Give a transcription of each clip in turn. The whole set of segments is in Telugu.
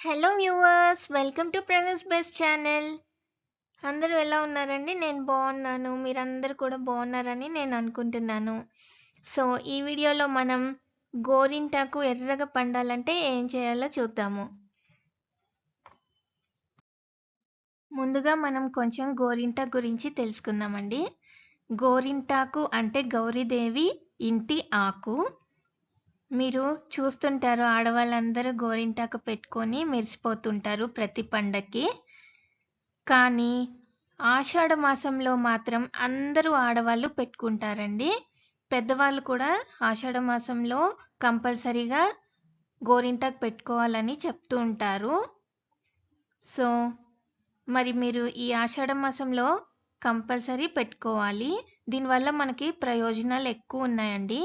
Hello viewers welcome to Pranas best channel అందరూ ఎలా ఉన్నారండి? నేను బాగున్నాను. మీరందరూ కూడా బాగున్నారని నేను అనుకుంటున్నాను. సో ఈ వీడియోలో మనం గోరింటాకు ఎర్రగా పండాలంటే ఏం చేయాలో చూద్దాము. ముందుగా మనం కొంచెం గోరింటాకు గురించి తెలుసుకుందామండి. గోరింటాకు అంటే గౌరీదేవి ఇంటి ఆకు. మీరు చూస్తుంటారు ఆడవాళ్ళందరూ గోరింటాకు పెట్టుకొని మెరిసిపోతుంటారు ప్రతి పండక్కి. కానీ ఆషాఢ మాసంలో మాత్రం అందరూ ఆడవాళ్ళు పెట్టుకుంటారండి. పెద్దవాళ్ళు కూడా ఆషాఢ మాసంలో కంపల్సరీగా గోరింటాకు పెట్టుకోవాలని చెప్తూ ఉంటారు. సో మరి మీరు ఈ ఆషాఢ మాసంలో కంపల్సరీ పెట్టుకోవాలి. దీనివల్ల మనకి ప్రయోజనాలు ఎక్కువ ఉన్నాయండి.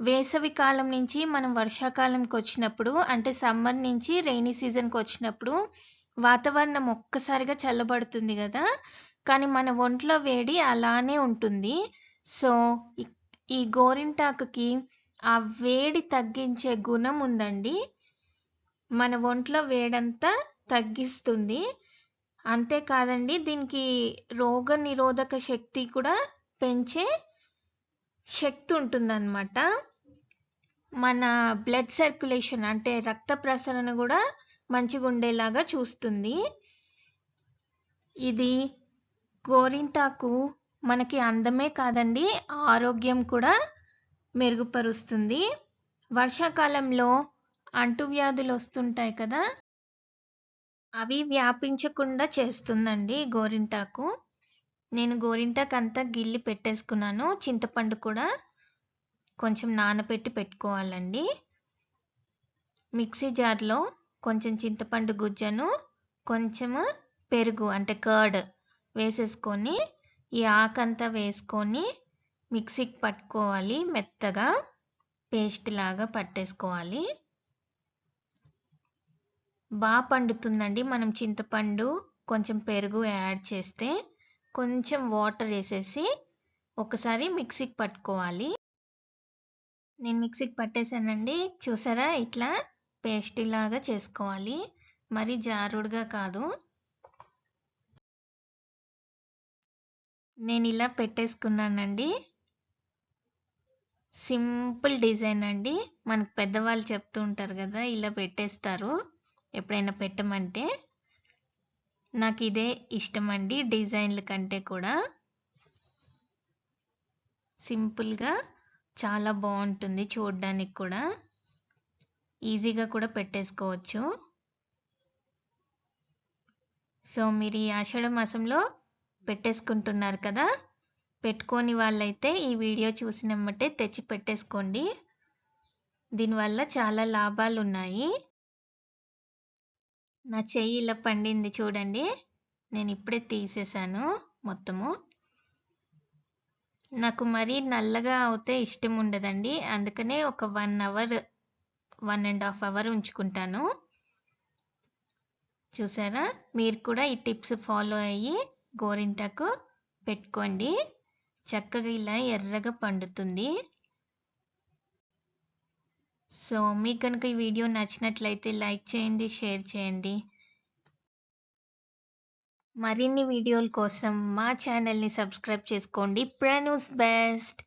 వేసవి కాలం నుంచి మనం వర్షాకాలంకి వచ్చినప్పుడు అంటే సమ్మర్ నుంచి రెయినీ సీజన్కి వచ్చినప్పుడు వాతావరణం ఒక్కసారిగా చల్లబడుతుంది కదా. కానీ మన ఒంట్లో వేడి అలానే ఉంటుంది. సో ఈ గోరింటాకుకి ఆ వేడి తగ్గించే గుణం ఉందండి. మన ఒంట్లో వేడంతా తగ్గిస్తుంది. అంతేకాదండి దీనికి రోగ నిరోధక శక్తి కూడా పెంచే శక్తి ఉంటుందన్నమాట. మన బ్లడ్ సర్క్యులేషన్ అంటే రక్త ప్రసరణ కూడా మంచిగా ఉండేలాగా చూస్తుంది. ఇది గోరింటాకు మనకి అందమే కాదండి ఆరోగ్యం కూడా మెరుగుపరుస్తుంది. వర్షాకాలంలో అంటువ్యాధులు వస్తుంటాయి కదా అవి వ్యాపించకుండా చేస్తుందండి గోరింటాకు. నేను గోరింటాకు అంతా గిల్లి పెట్టేసుకున్నాను చింతపండు కూడా. కొంచెం నానబెట్టి పెట్టుకోవాలండి. మిక్సీ జార్లో కొంచెం చింతపండు గుజ్జను కొంచెము పెరుగు అంటే కర్డ్ వేసేసుకొని ఈ ఆకంతా వేసుకొని మిక్సీకి పట్టుకోవాలి. మెత్తగా పేస్ట్ లాగా పట్టేసుకోవాలి. బాగా పండుతుందండి. మనం చింతపండు కొంచెం పెరుగు యాడ్ చేస్తే కొంచెం వాటర్ వేసేసి ఒకసారి మిక్సీకి పట్టుకోవాలి. నేను మిక్సీకి పట్టేశానండి చూసారా? ఇట్లా పేస్ట్ లాగా చేసుకోవాలి. మరి జారుడుగా కాదు. నేను ఇలా పెట్టేసుకున్నానండి. సింపుల్ డిజైన్ అండి. మనకు పెద్దవాళ్ళు చెప్తూ ఉంటారు కదా ఇలా పెట్టేస్తారు. ఎప్పుడైనా పెట్టమంటే. నాకు ఇదే ఇష్టం అండి డిజైన్ల కంటే కూడా. సింపుల్గా చాలా బాగుంటుంది చూడడానికి కూడా. ఈజీగా కూడా పెట్టేసుకోవచ్చు. సో మీరు ఈ ఆషాఢ మాసంలో పెట్టేసుకుంటున్నారు కదా? పెట్టుకోని వాళ్ళైతే ఈ వీడియో చూసినమ్మటే తెచ్చి పెట్టేసుకోండి. దీనివల్ల చాలా లాభాలు ఉన్నాయి నా చెయ్యి ఇలా పండింది చూడండి. నేను ఇప్పుడే తీసేసాను మొత్తము. నాకు మరీ నల్లగా అవుతే ఇష్టం ఉండదండి అందుకనే ఒక one hour one and half hour ఉంచుకుంటాను. చూసారా? మీరు కూడా ఈ టిప్స్ ఫాలో అయ్యి గోరింటాకు పెట్టుకోండి. చక్కగా ఇలా ఎర్రగా పండుతుంది. సో మీకు కనుక ఈ వీడియో నచ్చినట్లయితే లైక్ చేయండి షేర్ చేయండి. మరిన్ని వీడియోల కోసం మా ఛానల్ని సబ్స్క్రైబ్ చేసుకోండి. ప్రనూస్ బెస్ట్.